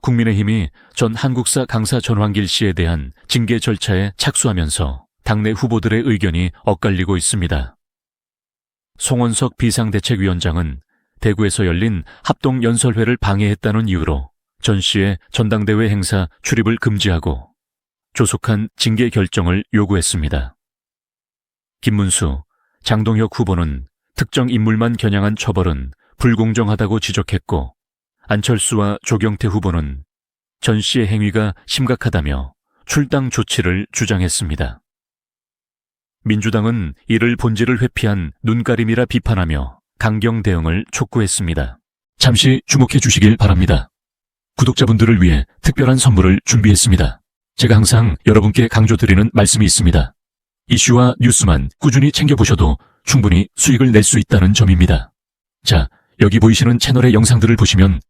국민의힘이 전 한국사 강사 전환길 씨에 대한 징계 절차에 착수하면서 당내 후보들의 의견이 엇갈리고 있습니다. 송원석 비상대책위원장은 대구에서 열린 합동연설회를 방해했다는 이유로 전 씨의 전당대회 행사 출입을 금지하고 조속한 징계 결정을 요구했습니다. 김문수, 장동혁 후보는 특정 인물만 겨냥한 처벌은 불공정하다고 지적했고 안철수와 조경태 후보는 전 씨의 행위가 심각하다며 출당 조치를 주장했습니다. 민주당은 이를 본질을 회피한 눈가림이라 비판하며 강경 대응을 촉구했습니다. 잠시 주목해 주시길 바랍니다. 구독자분들을 위해 특별한 선물을 준비했습니다. 제가 항상 여러분께 강조드리는 말씀이 있습니다. 이슈와 뉴스만 꾸준히 챙겨보셔도 충분히 수익을 낼 수 있다는 점입니다. 자, 여기 보이시는 채널의 영상들을 보시면